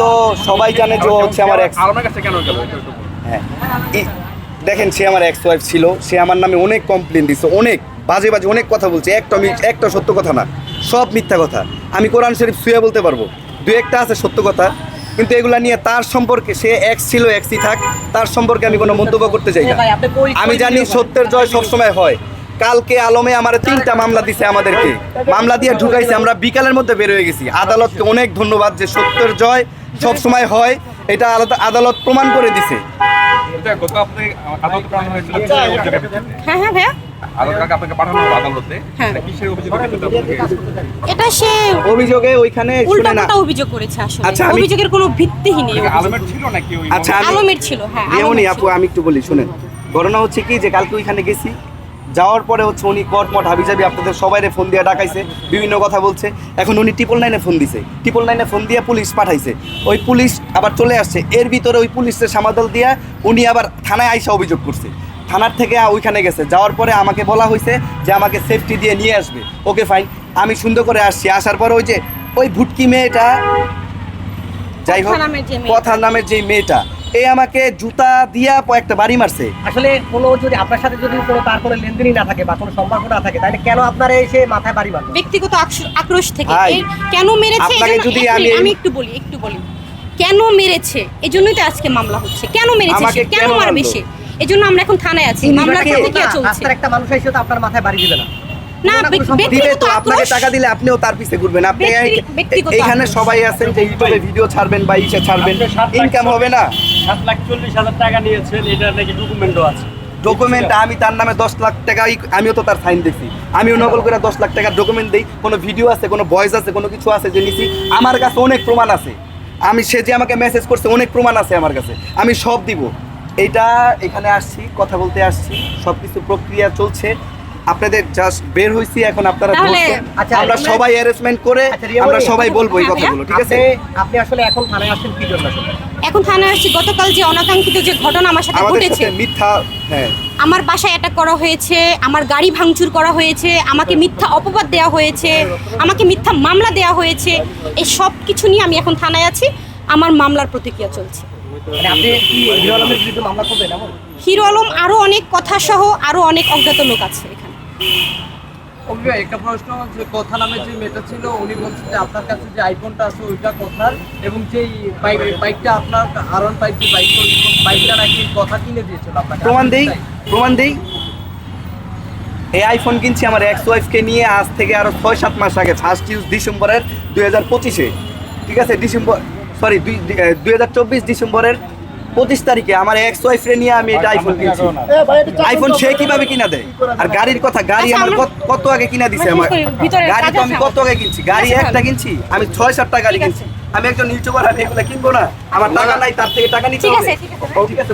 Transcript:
তো সবাই জানে যে হচ্ছে আমার এক্স আলমের কাছে কেন গেল। হ্যাঁ। দেখেন সে আমার এক্স ওয়াইফ ছিল। সে আমার নামে অনেক কমপ্লেন দিছে অনেক বাজে বাজে অনেক কথা বলছে। একটা একটা সত্য কথা না সব মিথ্যা কথা। আমি কোরআন শরীফ শুয়ে বলতে পারব। দু একটা আছে সত্য কথা কিন্তু এগুলা নিয়ে তার সম্পর্কে সে এক্স ছিল এক্সই থাক তার সম্পর্কে আমি কোনো মন্তব্য করতে চাই না। আমি জানি সত্যের জয় সবসময় হয়। কালকে আলমে আমার তিনটা মামলা দিছে আমাদেরকে। মামলা দিয়ে ঢুকাইছে আমরা বিকালের মধ্যে বের হয়ে গেছি। আদালতকে অনেক ধন্যবাদ যে সত্যের জয় সবসময় হয় এটা আলাদা আদালত প্রমাণ করে দিছে? হ্যাঁ হ্যাঁ ভাইয়া। হ্যাঁ। এটা সে অভিযোগে ওইখানে উল্টাপাল্টা অভিযোগ করেছে আসলে। আচ্ছা, অভিযোগের কোনো ভিত্তিহীন এই আলমের ছিল নাকি আচ্ছা আমি আলমের ছিল হ্যাঁ আপু আমি একটু বলি শুনেন। ঘটনা হচ্ছে কি যে কালকে ওইখানে গেছি যাওয়ার পরে হচ্ছে উনি কটমট হাবিজাবি আপনাদের সবাইরে ফোন দিয়ে ডাকাইছে বিভিন্ন কথা বলছে। এখন উনি ট্রিপল নাইনে ফোন দিছে। ট্রিপল নাইনে ফোন দিয়ে পুলিশ পাঠাইছে। ওই পুলিশ আবার চলে আসছে। এর ভিতরে ওই পুলিশের সামাদল দিয়া উনি আবার থানায় আইসা অভিযোগ করছে। থানার থেকে ওইখানে গেছে। যাওয়ার পরে আমাকে বলা হয়েছে যে আমাকে সেফটি দিয়ে নিয়ে আসবে। ওকে ফাইন আমি সুন্দর করে আসছি। আসার পরে ওই যে ওই ভুটকি মেয়েটা যাই হোক কথা নামের যে মেয়েটা। এই আমাকে জুতা দিয়া একটা বাড়ি মারছে। আসলে কোনো যদি আপনার সাথে যদি কোনো তার কোনো লেনদেনই না থাকে বা কোনো সম্পর্ক না থাকে তাহলে কেন আপনার এসে মাথায় বাড়ি মারলো? ব্যক্তিগত আক্রোশ থেকে। ভাই, কেন মেরেছে? আপনাকে এজন্য- যদি এক আমি মিনিট, আমি একটু বলি একটু বলি। কেন মেরেছে? এজন্যই তো আজকে মামলা হচ্ছে। কেন মেরেছে আমাকে সে কেন কেন মারবে মারলো? সে? এজন্য আমরা এখন থানায় আছি। মামলার বিষয়টা চলছে? রাস্তার একটা মানুষ এসে তো আপনার মাথায় বাড়ি দিবে না। না কোনো ব্যক্তি- সম্পর্ক দিবে ব্যক্তিগত আপনাকে টাকা দিলে আপনিও তার পিছে ঘুরবেন। আপনি ব্যক্তি- এই- ব্যক্তিগত এইখানে আক্রোশ। সবাই আছেন যে ইউটিউবে ভিডিও ছাড়বেন বা ইসে ছাড়বেন। আপনি সাত লাখ ইনকাম হবে না? সাত লাখ চল্লিশ হাজার টাকা নিয়েছেন এটা নাকি ডকুমেন্টও আছে। ডকুমেন্ট আমি তার নামে দশ লাখ টাকা আমিও তো তার সাইন দেখছি আমিও নকল করে দশ লাখ টাকার ডকুমেন্ট দিই। কোনো ভিডিও আছে কোনো ভয়েস আছে কোনো কিছু আছে যে নিছি। আমার কাছে অনেক প্রমাণ আছে। আমি সে যে আমাকে মেসেজ করছে অনেক প্রমাণ আছে আমার কাছে। আমি সব দিব। এটা এখানে আসছি কথা বলতে আসছি। সব কিছু প্রক্রিয়া চলছে। আপনাদের জাস্ট বের হয়েছি এখন আপনারা আচ্ছা, আমরা সবাই অ্যারেঞ্জমেন্ট করে আচ্ছা, আমরা সবাই বলব এই কথাগুলো ঠিক আছে? আপনি আসলে এখন থানায় আসছেন কি জন্য আসলে? এখন থানায় আসছি গতকাল যে অনাকাঙ্ক্ষিত যে ঘটনা আমার সাথে ঘটেছে মিথ্যা হ্যাঁ। আমার বাসায় অ্যাটাক করা হয়েছে আমার গাড়ি ভাঙচুর করা হয়েছে আমাকে মিথ্যা অপবাদ দেওয়া হয়েছে আমাকে মিথ্যা মামলা দেওয়া হয়েছে এই সব কিছু নিয়ে আমি এখন থানায় আছি আমার মামলার প্রতিক্রিয়া চলছে। মানে আপনি কি হিরো আলমের বিরুদ্ধে মামলা করবেন এমন? হিরো আলম আরও অনেক কথা সহ আরও অনেক অজ্ঞাত লোক আছে এখানে। অভিভাবক একটা প্রশ্ন যে কথা নামে যে মেয়েটা ছিল, উনি বলছেন যে আপনার কাছে যে আইফোনটা আছে, ওইটা কথার, এবং বাইক বাইকটা আপনার আর ওয়ান ফাইভ যে বাইক বাইকটা নাকি কথা কিনে দিয়েছিল আপনাকে প্রমাণ দেই প্রমাণ দেই। এই আইফোন কিনছি আমার এক্স ওয়াইফকে নিয়ে, আজ থেকে আরও ছয় সাত মাস আগে ফার্স্ট ইউজ ডিসেম্বরের দুই হাজার পঁচিশে। ঠিক আছে? ডিসেম্বর সরি দুই দুই হাজার চব্বিশ ডিসেম্বরের পঁচিশ তারিখে আমার এক্স ওয়াইফরে নিয়ে আমি এটা আইফোন কিনছি আইফোন সে কীভাবে কিনা দেয় আর গাড়ির কথা গাড়ি আচ্ছা, আমার কত- আগে কিনা দিছে আমরা গাড়ি তো আমি। কত আগে কিনছি গাড়ি আচ্ছা, একটা কিনছি আমি ছয় সাতটা গাড়ি কিনছি আমি একজন ইউটিউবার আমি এগুলো কিনবো না আমার টাকা নাই তার থেকে টাকা নিতে ঠিক হবে ঠিক আছে। ঠিক আছে